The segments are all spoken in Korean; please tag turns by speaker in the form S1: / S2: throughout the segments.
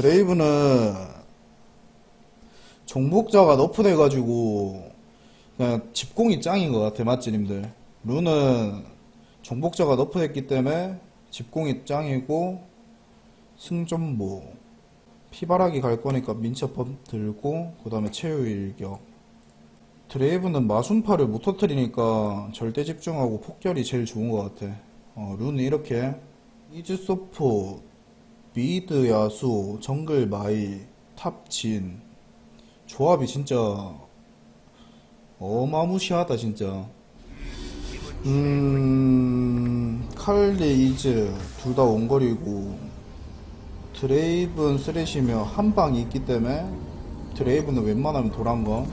S1: 드레이브는 종복자가 너프돼가지고 그냥 집공이 짱인 것 같아 맞지님들. 룬은 종복자가 너프됐기 때문에 집공이 짱이고 승전보. 피바라기 갈 거니까 민첩법 들고 그 다음에 체유 일격. 드레이브는 마순파를 못 터트리니까 절대 집중하고 폭결이 제일 좋은 것 같아. 어, 룬은 이렇게. 이즈 소포 미드 야수 정글 마이 탑진. 조합이 진짜 어마무시하다 진짜. 음 칼리 이즈 둘 다 원거리고 드레이븐 쓰레시며 한 방이 있기 때문에 드레이브는 웬만하면 도란거.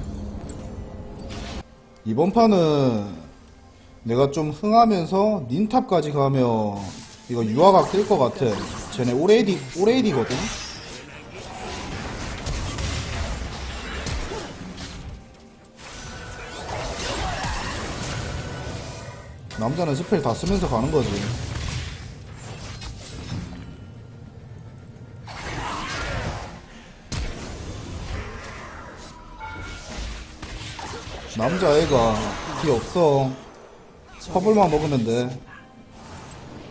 S1: 이번 판은 내가 좀 흥하면서 닌탑까지 가면 이거 유아가 뜰것 같아 쟤네 오레이디 오레이디거든 남자는 스펠 다 쓰면서 가는 거지. 남자애가 기 없어. 퍼블만 돼.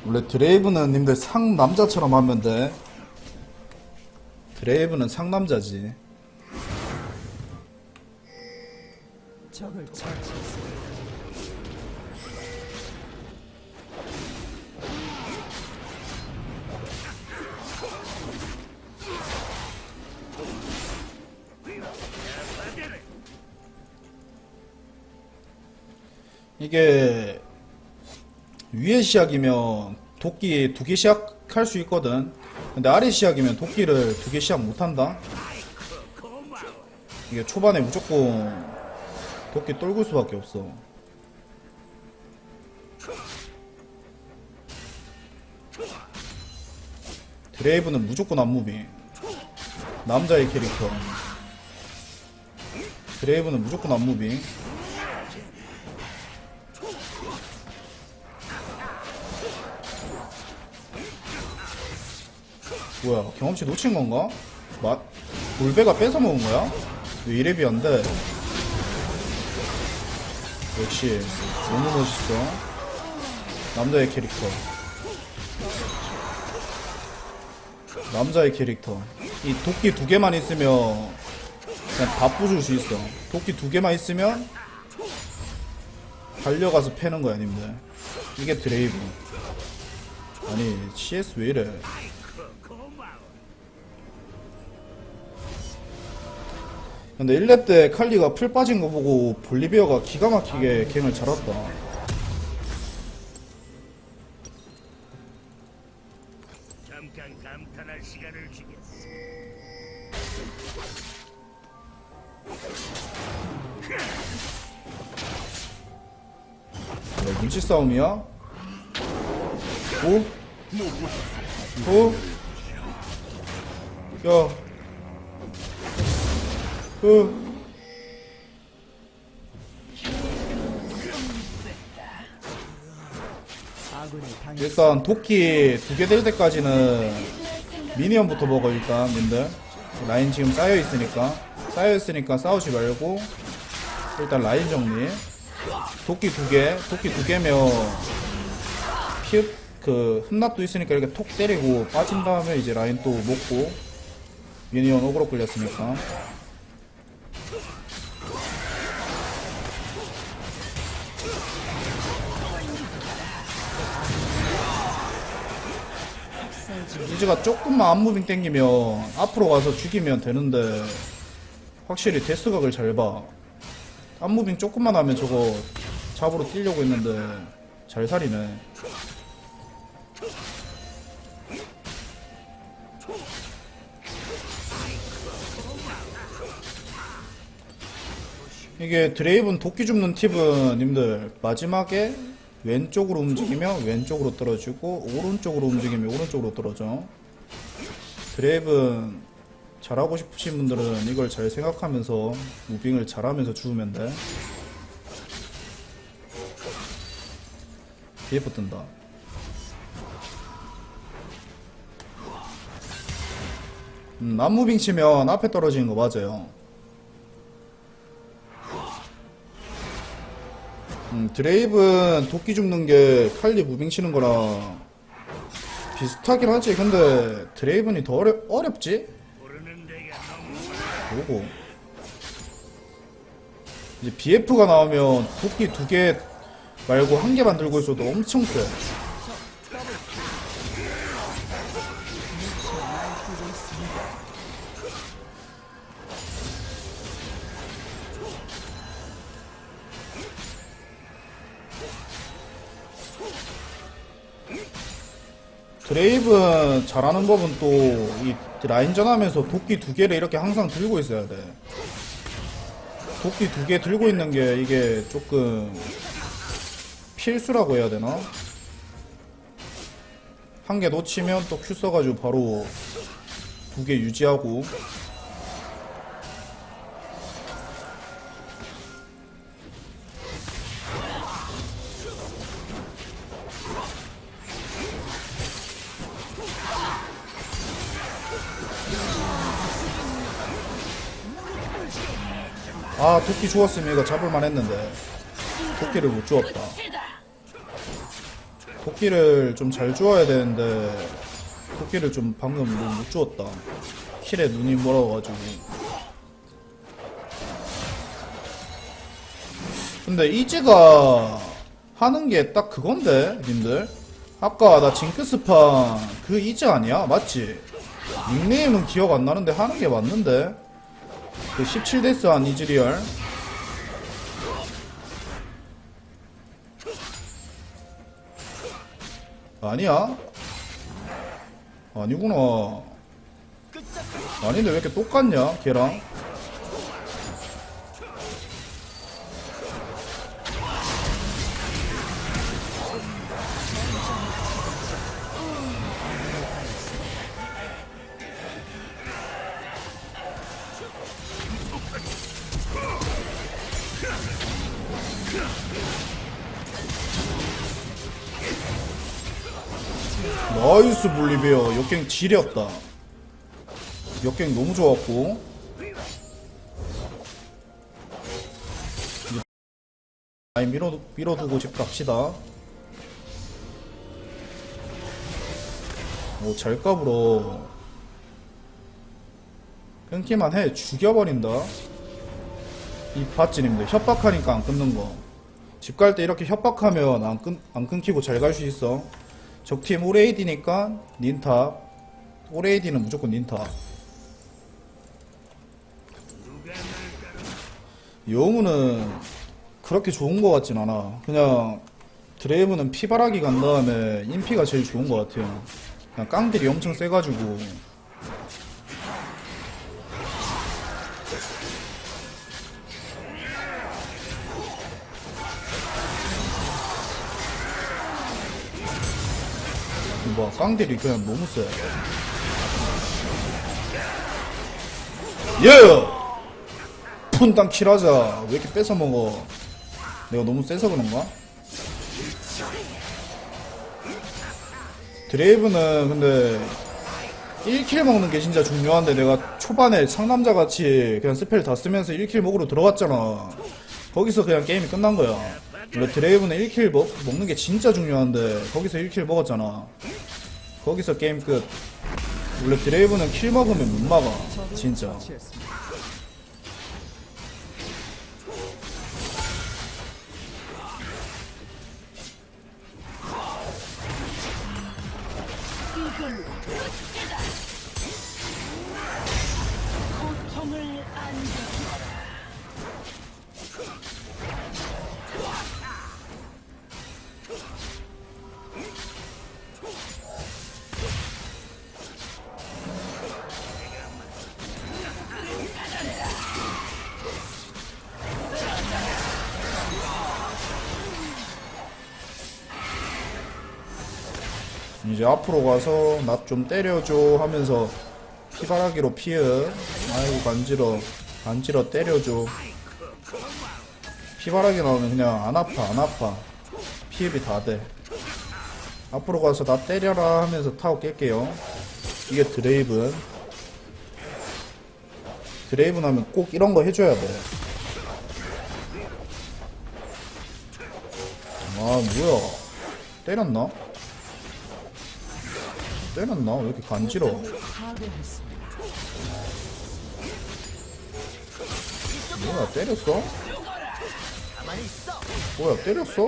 S1: 원래 드레이브는 님들 상남자처럼 하면 돼. 드레이브는 상남자지.
S2: 적을 처치했습니다.
S1: 이게 위에 시작이면 도끼 두 개 시작할 수 있거든. 근데 아래 시작이면 도끼를 두 개 시작 못 한다. 이게 초반에 무조건 도끼 떨굴 수밖에 없어. 드레이브는 무조건 안무비. 남자의 캐릭터. 드레이브는 무조건 안무비. 뭐야 경험치 놓친 건가? 맛 골배가 뺏어 먹은 거야? 왜 이래 비한데? 역시 너무 멋있어. 남자의 캐릭터. 남자의 캐릭터. 이 도끼 두 개만 있으면 그냥 다 부술 수 있어. 도끼 두 개만 있으면 달려가서 패는 거야 님들. 이게 드레이브. 아니 CS 왜 이래 근데 1렙 때 칼리가 풀 빠진 거 보고 볼리비아가 기가 막히게 갱을 잘했다.
S3: 잠깐 감탄할 시간을 주겠어.
S1: 야, 눈치 싸움이야? 오? 오? 야. 일단 도끼 두 개 될 때까지는 미니언부터 먹어 일단 님들. 라인 지금 쌓여 있으니까. 쌓여 있으니까 싸우지 말고 일단 라인 정리. 도끼 두개 도끼 두 개면 피그 흠납도 있으니까 이렇게 톡 때리고 빠진 다음에 이제 라인 또 먹고 미니언 오그로 끌렸으니까 이즈가 조금만 앞무빙 땡기면 앞으로 가서 죽이면 되는데 확실히 데스각을 잘 봐. 앞무빙 조금만 하면 저거 잡으러 뛰려고 했는데 잘 살이네. 이게 드레이븐 도끼 줍는 팁은 님들 마지막에 왼쪽으로 움직이면 왼쪽으로 떨어지고 오른쪽으로 움직이면 오른쪽으로 떨어져. 드레이븐 잘하고 싶으신 분들은 이걸 잘 생각하면서 무빙을 잘하면서 주우면 돼. BF 뜬다. 음, 안무빙 치면 앞에 떨어지는 거 맞아요. 음, 드레이브는 도끼 줍는 게 칼리 무빙 치는 거랑 비슷하긴 하지. 근데 드레이브는 더 어려, 어렵지? 뭐고? 이제 BF가 나오면 도끼 두 개 말고 한 개만 들고 있어도 엄청 세. 드레이븐 잘하는 법은 또 이 라인전 하면서 도끼 두 개를 이렇게 항상 들고 있어야 돼. 도끼 두 개 들고 있는 게 이게 조금 필수라고 해야 되나? 한 개 놓치면 또 큐 써가지고 바로 두 개 유지하고 아 도끼 주웠으면 이거 잡을만 했는데 도끼를 못 주웠다. 도끼를 좀 잘 주워야 되는데 도끼를 좀 방금 뭐못 주웠다. 킬에 눈이 멀어가지고. 근데 이지가 하는 게 딱 그건데 님들? 아까 나 징크스판 그 이지 아니야? 맞지? 닉네임은 기억 안 나는데 하는 게 맞는데 그 17데스 한 이즈리얼. 아니야? 아니구나. 아닌데 왜 이렇게 똑같냐 걔랑 나이스 볼리베어. 역갱 지렸다. 역갱 너무 좋았고. 아니 밀어, 밀어두고 집 갑시다. 오잘 까불어. 끊기만 해. 죽여버린다. 이 밭지님들 협박하니까 안 끊는 거 집 갈 때 이렇게 협박하면 안, 끊, 안 끊기고 잘 갈 수 있어 적팀 오레이디니까 닌탑 오레이디는 무조건 닌탑 요무는 그렇게 좋은 것 같진 않아. 그냥 드레이브는 피바라기 간 다음에 인피가 제일 좋은 것 같아요. 그냥 깡들이 엄청 세가지고 뭐 깡들이 그냥 너무 세. 예! 푼땅 킬하자. 왜 이렇게 뺏어 먹어? 내가 너무 세서 그런가? 드레이브는 근데 1킬 먹는 게 진짜 중요한데 내가 초반에 상남자 같이 그냥 스펠 다 쓰면서 1킬 먹으러 들어갔잖아. 거기서 그냥 게임이 끝난 거야. 원래 드레이브는 1킬 먹, 먹는 게 진짜 중요한데 거기서 1킬 먹었잖아. 거기서 게임 끝. 원래 드레이브는 킬 먹으면 못 막아. 진짜. 이제 앞으로 가서 나 좀 때려줘 하면서 피바라기로 피해. 아이고 간지러. 간지러 때려줘. 피바라기 나오면 그냥 안 아파 안 아파. 피흡이 다 돼. 앞으로 가서 나 때려라 하면서 타워 깰게요. 이게 드레이븐. 드레이븐 하면 꼭 이런 거 해줘야 돼. 아, 뭐야. 때렸나? 때렸나? 왜 이렇게 간지러워? 뭐야, 때렸어? 뭐야, 때렸어?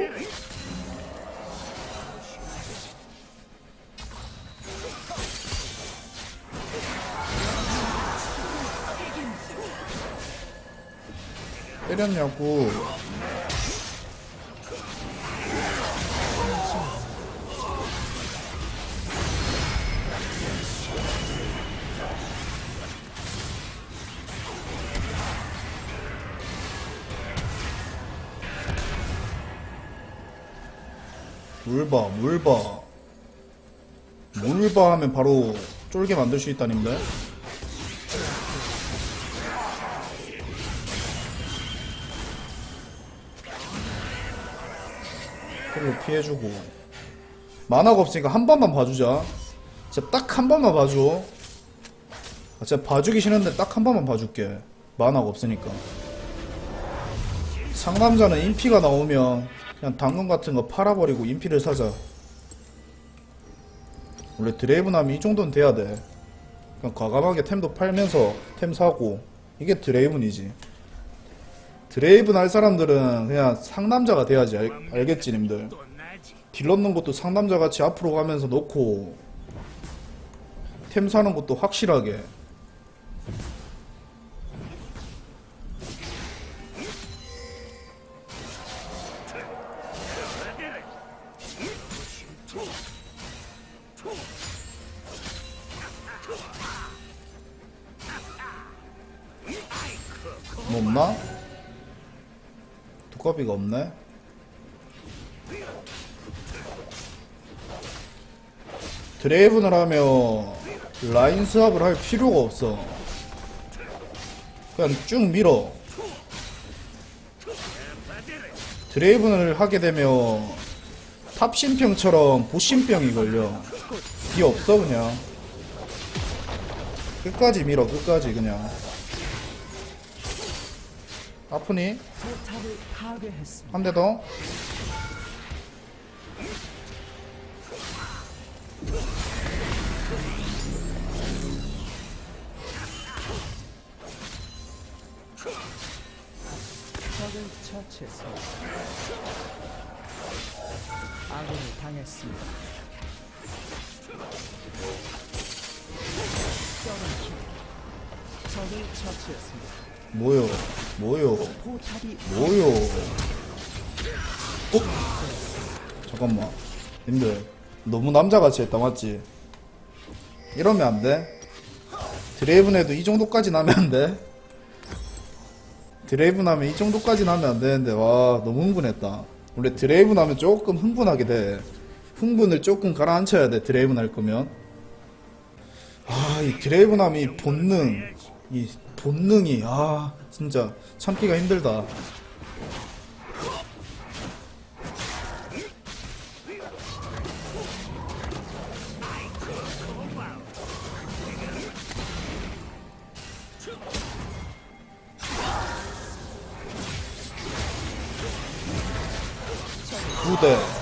S1: 때렸냐고. 물 봐, 물 봐. 물봐 하면 바로 쫄게 만들 수 있다는데? 그리고 피해주고. 만화가 없으니까 한 번만 봐주자. 진짜 딱 한 번만 봐줘. 아, 진짜 봐주기 싫은데 딱 한 번만 봐줄게. 만화가 없으니까. 상남자는 인피가 나오면 그냥 당근 같은 거 팔아버리고 인피를 사자. 원래 드레이븐 하면 이 정도는 돼야 돼. 그냥 과감하게 템도 팔면서 템 사고 이게 드레이븐이지. 드레이븐 할 사람들은 그냥 상남자가 돼야지 알, 알겠지 님들. 딜 넣는 것도 상남자 같이 앞으로 가면서 넣고 템 사는 것도 확실하게 두꺼비가 없네? 드레이븐을 하면 라인 스왑을 할 필요가 없어. 그냥 쭉 밀어. 드레이븐을 하게 되면 탑신병처럼 보신병이 걸려. 뒤 없어 그냥. 끝까지 밀어 끝까지 그냥. 아프니? 한 대 더.
S2: 아군이 당했습니다. 적을 처치했습니다.
S1: 뭐요? 뭐요? 뭐요? 어? 잠깐만. 님들, 너무 남자같이 했다, 맞지? 이러면 안 돼? 드레이븐에도 이 정도까지 나면 안 돼? 드레이븐 하면 이 정도까지 나면 안 되는데, 와, 너무 흥분했다. 원래 드레이븐 하면 조금 흥분하게 돼. 흥분을 조금 가라앉혀야 돼, 드레이븐 할 거면. 아, 이 드레이븐 하면 이 본능, 이 본능이, 아, 진짜 참기가 힘들다. 두 대.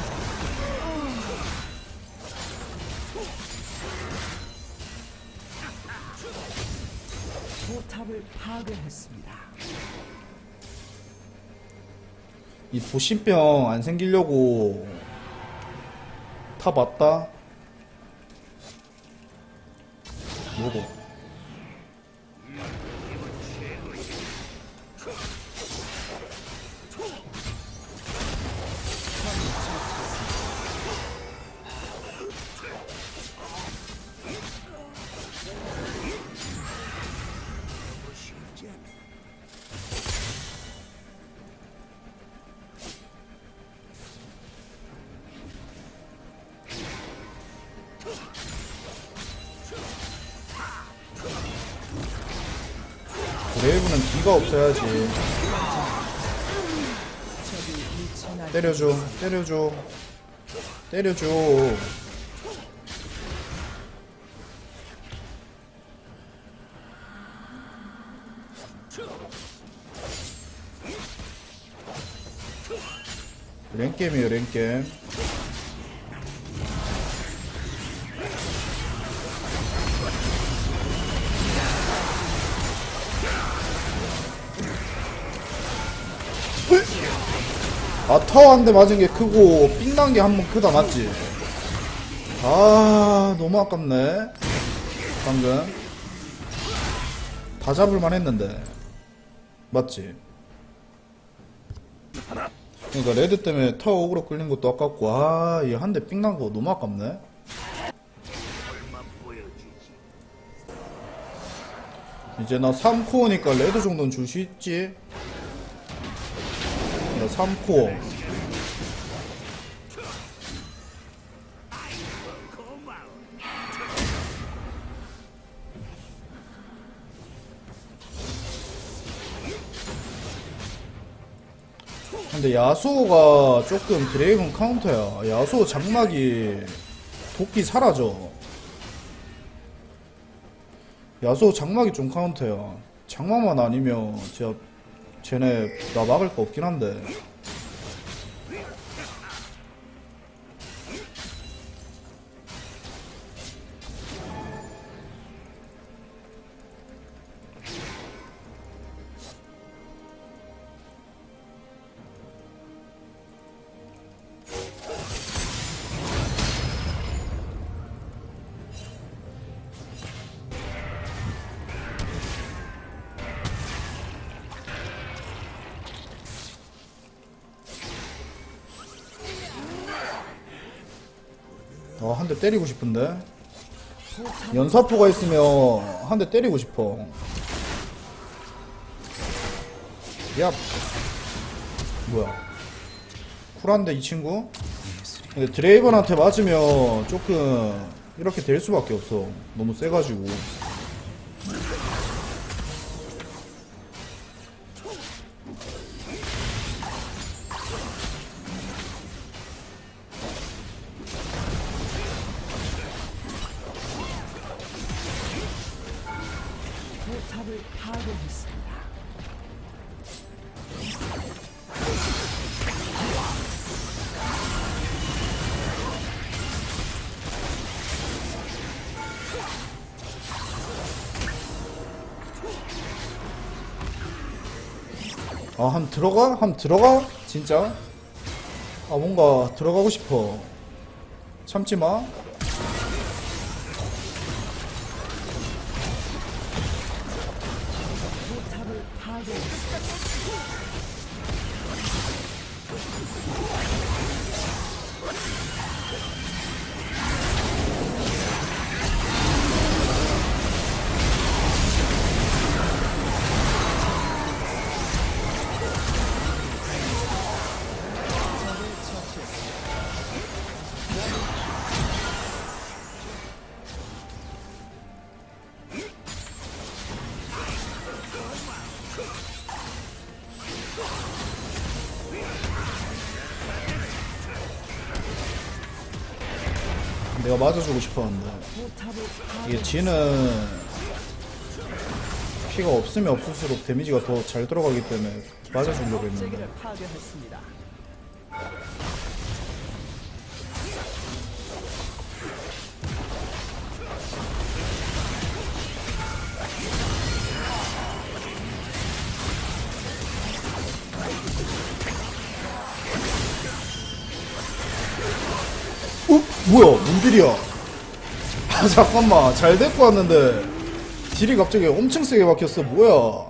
S2: 포탑을 파괴했습니다.
S1: 이 보신병 안 생기려고 타 맞다? 뭐고? 레이브는 기가 없어야지. 때려줘 때려줘. 때려줘. 랭게임이에요 랭겜. 타워 한 대 맞은 게 크고 삥난 게 한 번 크다 맞지? 아 너무 아깝네 방금 다 잡을만 했는데 맞지? 그러니까 레드 때문에 타워 오그로 끌린 것도 아깝고 아얘 한 대 삥난 거 너무 아깝네. 이제 나 3코어니까 레드 정도는 줄 수 있지 나 3코어 근데 야수가 조금 드레이븐 카운터야. 야수 장막이 도끼 사라져. 야수 장막이 좀 카운터야. 장막만 아니면 제가 쟤네 나 막을 거 없긴 한데 아, 한대 때리고 싶은데. 연사포가 있으면 한 대 때리고 싶어. 야. 뭐야. 쿨한데, 이 친구? 근데 드레이번한테 맞으면 조금 이렇게 될 수밖에 없어. 너무 세가지고. 아, 한 들어가? 한 들어가? 진짜? 아, 뭔가 들어가고 싶어. 참지 마. 내가 맞아주고 싶었는데. 이게 지는 피가 없으면 없을수록 데미지가 더 잘 들어가기 때문에 맞아주려고 했는데. 뭐야? 뭔 딜이야? 아 잠깐만 잘 데리고 왔는데 딜이 갑자기 엄청 세게 박혔어 뭐야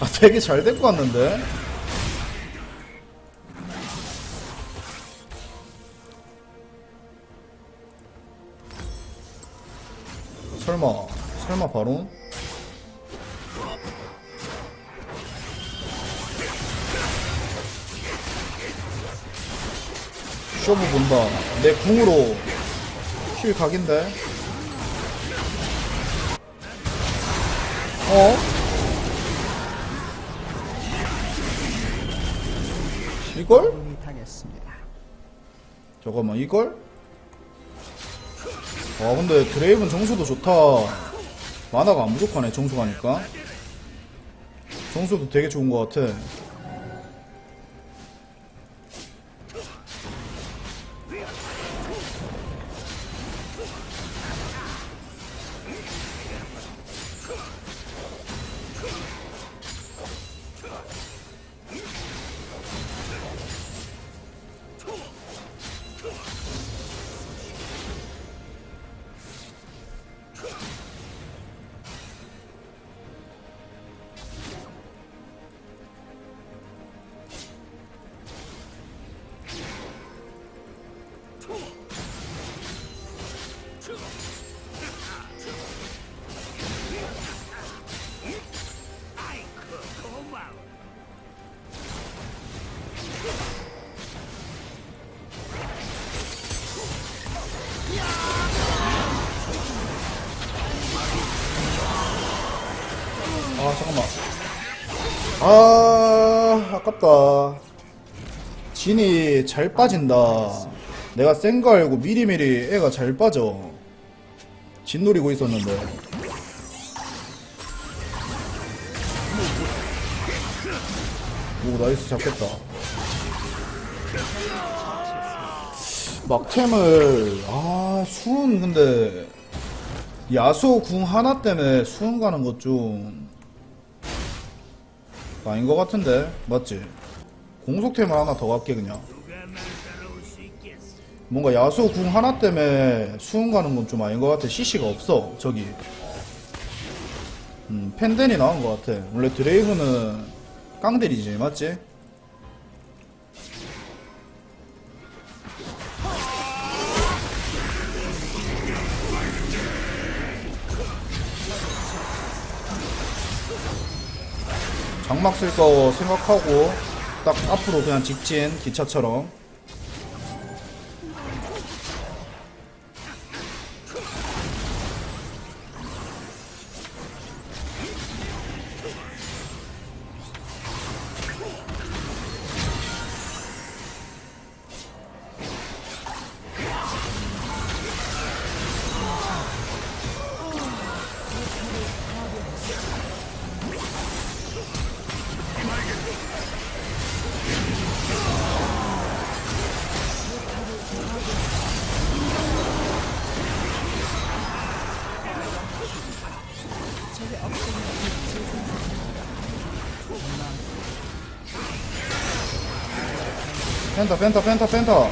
S1: 아 되게 잘 데리고 왔는데 설마 설마 바로 쇼부 본다. 내 궁으로 힐 각인데. 어? 이걸? 잠깐만 이걸? 아 근데 드레이븐 정수도 좋다. 만화가 안 부족하네 정수 가니까. 점수도 되게 좋은 것 같아.
S3: 아
S1: 아깝다. 진이 잘 빠진다. 내가 센 거 알고 미리미리 애가 잘 빠져. 진 노리고 있었는데. 오 나이스 잡겠다. 막템을 아 수은 근데 야수 궁 하나 때문에 수은 가는 것좀 아닌 것 같은데 맞지? 공속템을 하나 더 갈게 그냥? 뭔가 야수 궁 하나 때문에 수은 가는 건 좀 아닌 것 같아 CC가 없어 저기 음 펜덴이 나온 것 같아 원래 드레이브는 깡들이지 맞지? 장막 쓸 거 생각하고 딱 앞으로 그냥 직진 기차처럼 펜타 펜타 펜타 펜타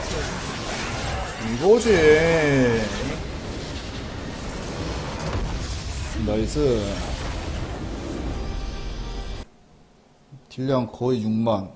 S1: 이거지. 나이스. 딜량 거의 6만